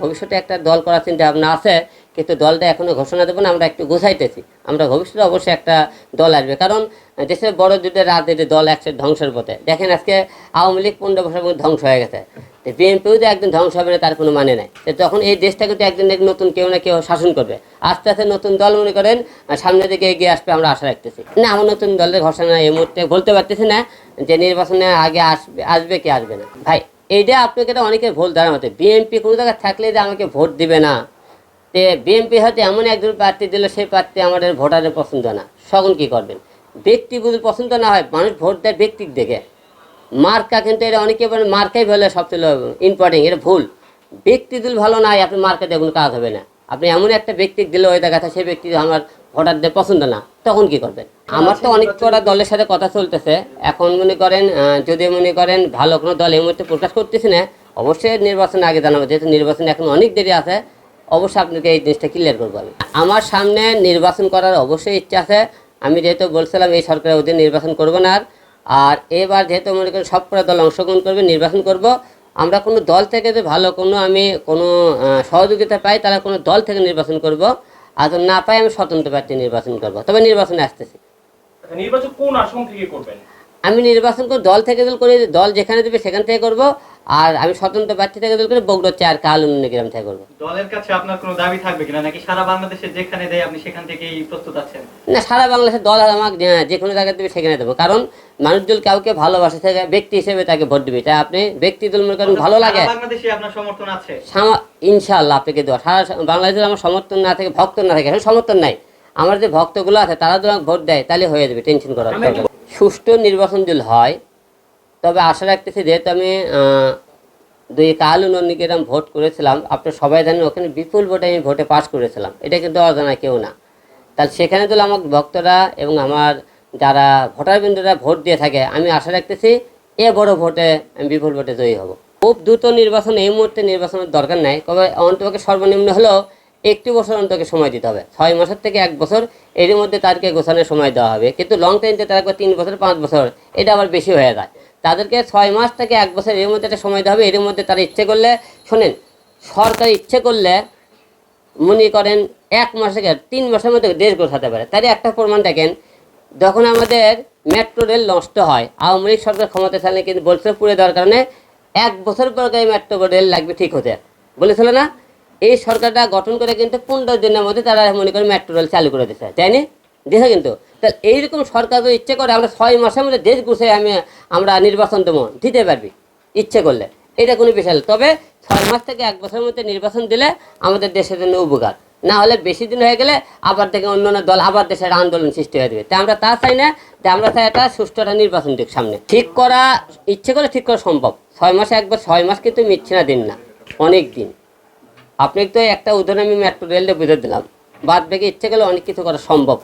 ভবিষ্যতে একটা দল করার চিন্তা ভাবনা আছে, কিন্তু দলটা এখনও ঘোষণা দেবো না, আমরা একটু গোছাইতেছি। আমরা ভবিষ্যতে অবশ্যই একটা দল আসবে। কারণ দেশের বড় যুদ্ধের রাজনীতি দল একসাথে ধ্বংসের পথে। দেখেন আজকে আওয়ামী লীগ পনেরো বছর মধ্যে ধ্বংস হয়ে গেছে। বিএনপিও যে একদিন ধ্বংস হবে না, তার কোনো মানে নাই। তখন এই দেশটাকে তো একদিন নতুন কেউ না কেউ শাসন করবে। আস্তে আস্তে নতুন দল মনে করেন সামনের দিকে এগিয়ে আসবে আমরা আশা রাখতেছি। না, আমার নতুন দলের ঘোষণা এই মুহূর্তে বলতে পারতেছি না যে নির্বাচনে আগে আসবে আসবে কি আসবে না। ভাই এইটা আপনাকে তো অনেকে ভুল ধারণা হতে বিএনপি কোনো জায়গায় থাকলে যে আমাকে ভোট দিবে না। তে বিএনপি হয়তো এমন একজন প্রার্থী দিল সেই প্রার্থী আমাদের ভোটারের পছন্দ না। সকল কি করবেন? ব্যক্তি যদি পছন্দ না হয়, মানুষ ভোট দেয় ব্যক্তিক দেখে মার্কা কিন্তু এটা অনেকে বলেন, মার্কাই বলে সবচেয়ে ইম্পর্টেন্ট এটা ভুল। ব্যক্তি দিল ভালো নাই আপনি মার্কা দিয়ে কোনো কাজ হবে না। আপনি এমন একটা ব্যক্তি দিলে, ওই দেখাতে সেই ব্যক্তি আমার ভোটারদের পছন্দ না তখন কি করবেন? আমার তো অনেক কটা দলের সাথে কথা চলতেছে। এখন মনে করেন যদি মনে করেন ভালো কোনো দল এই মুহূর্তে প্রকাশ করতেছি না অবশ্যই নির্বাচন আগে জানাব। যেহেতু নির্বাচন এখন অনেক দেরি আছে অবশ্যই আপনাকে এই জিনিসটা ক্লিয়ার করব আমি। আমার সামনে নির্বাচন করার অবশ্যই ইচ্ছা আছে। আমি যেহেতু বলছিলাম এই সরকারের অধীনে নির্বাচন করব না আর। আর এবার যেহেতু মনে করেন সব কটা দল অংশগ্রহণ করবে নির্বাচন করব আমরা কোনো দল থেকে যে ভালো কোনো আমি কোনো সহযোগিতা পাই তাহলে কোনো দল থেকে নির্বাচন করব। আর না পাই আমি স্বতন্ত্র প্রার্থী নির্বাচন করব। তবে নির্বাচনে আসতেছি। আচ্ছা, নির্বাচন কোন আসন থেকে করবেন? আমি নির্বাচন করে দল থেকে দল করে দল যেখানে দেবে সেখান থেকে করব। আর আমি স্বতন্ত্র প্রার্থী থেকে দল করে বগুড়া চার কাল গ্রাম থেকে করব দলের কাছে আপনার কোনো দাবি থাকবে কিনা? নাকি সারা বাংলাদেশে যেখানে দেয় আপনি সেখান থেকেই প্রস্তুত আছেন? না সারা বাংলাদেশের দল আর আমাকে যে- কোনো জায়গায় দেবে সেখানে দেবো। কারণ মানুষজন কাউকে ভালোবাসে থেকে ব্যক্তি হিসেবে তাকে ভোট দিবে। তাই আপনি ব্যক্তি দল মনে করেন ভালো লাগে। বাংলাদেশে আপনার সমর্থন আছে? ইনশাআল্লাহ আপনাকে দেওয়া সারা বাংলাদেশের আমার সমর্থন না থাকে ভক্ত না থাকে। সমর্থন নাই। আমার যে ভক্তগুলো আছে তারা যদি আমাকে ভোট দেয় তাহলে হয়ে যাবে টেনশন করার। সুষ্ঠু নির্বাচন যদি হয় তবে আশা রাখতেছি যেহেতু আমি দুই কাল নন্দীগ্রাম ভোট করেছিলাম, আপনার সবাই জানেন ওখানে বিপুল ভোটে আমি ভোটে পাস করেছিলাম। এটা কিন্তু অজানা কেউ না। তাহলে সেখানে যদি আমার ভক্তরা এবং আমার যারা ভোটারবৃন্দরা ভোট দিয়ে থাকে, আমি আশা রাখতেছি এ বড় ভোটে আমি বিপুল ভোটে জয়ী হব। খুব দ্রুত নির্বাচন, এই মুহূর্তে নির্বাচনের দরকার নাই, তবে অন্তকে সর্বনিম্ন হলেও একটি বছর অন্তকে সময় দিতে হবে। ছয় মাসের থেকে এক বছর এর মধ্যে তাদেরকে গোছানোর সময় দেওয়া হবে। কিন্তু লং টাইমতে তারা তিন বছর, পাঁচ বছর, এটা আবার বেশি হয়ে যায়। তাদেরকে ছয় মাস থেকে এক বছর এর মধ্যে একটা সময় দেওয়া হবে, এর মধ্যে তারা ইচ্ছে করলে, শোনেন, সরকার ইচ্ছে করলে মনে করেন এক মাস থেকে তিন মাসের মধ্যে দেশ গোছাতে পারে। তারই একটা প্রমাণ দেখেন, যখন আমাদের মেট্রো রেল নষ্ট হয়, আওয়ামী লীগ সরকার ক্ষমতা চালে কিন্তু বলছিল পুড়ে দেওয়ার কারণে এক বছর পর মেট্রো রেল লাগবে ঠিক হতে। বলেছিল না? এই সরকারটা গঠন করে কিন্তু পনেরো দিনের মধ্যে তারা মনে করে মেট্রো রেল চালু করে দিচ্ছে তাই নি? দেখে কিন্তু তা এইরকম সরকার যদি ইচ্ছে করে, আমরা ছয় মাসের মধ্যে দেশ গুছিয়ে আমি, আমরা নির্বাচন দেবো। দিতে পারবি, ইচ্ছে করলে। এটা কোনো বিষয়। তবে ছয় মাস থেকে এক বছরের মধ্যে নির্বাচন দিলে আমাদের দেশের জন্য উপকার। না হলে বেশি দিন হয়ে গেলে আবার থেকে অন্য অন্য দল, আবার দেশের আন্দোলন সৃষ্টি হয়ে যাবে। তাই আমরা তা চাই না যে আমরা চাই একটা সুষ্ঠু একটা নির্বাচন দিক সামনে। ঠিক করা, ইচ্ছে করে ঠিক করা সম্ভব। ছয় মাসে একবার ছয় মাস কিন্তু মিচ্ছে না, দিন না। অনেক দিন। আপনি তো একটা উদাহরণ আমি মেট্রো রেলে বুঝে দিলাম। বাদ থেকে ইচ্ছে করলে অনেক কিছু করা সম্ভব।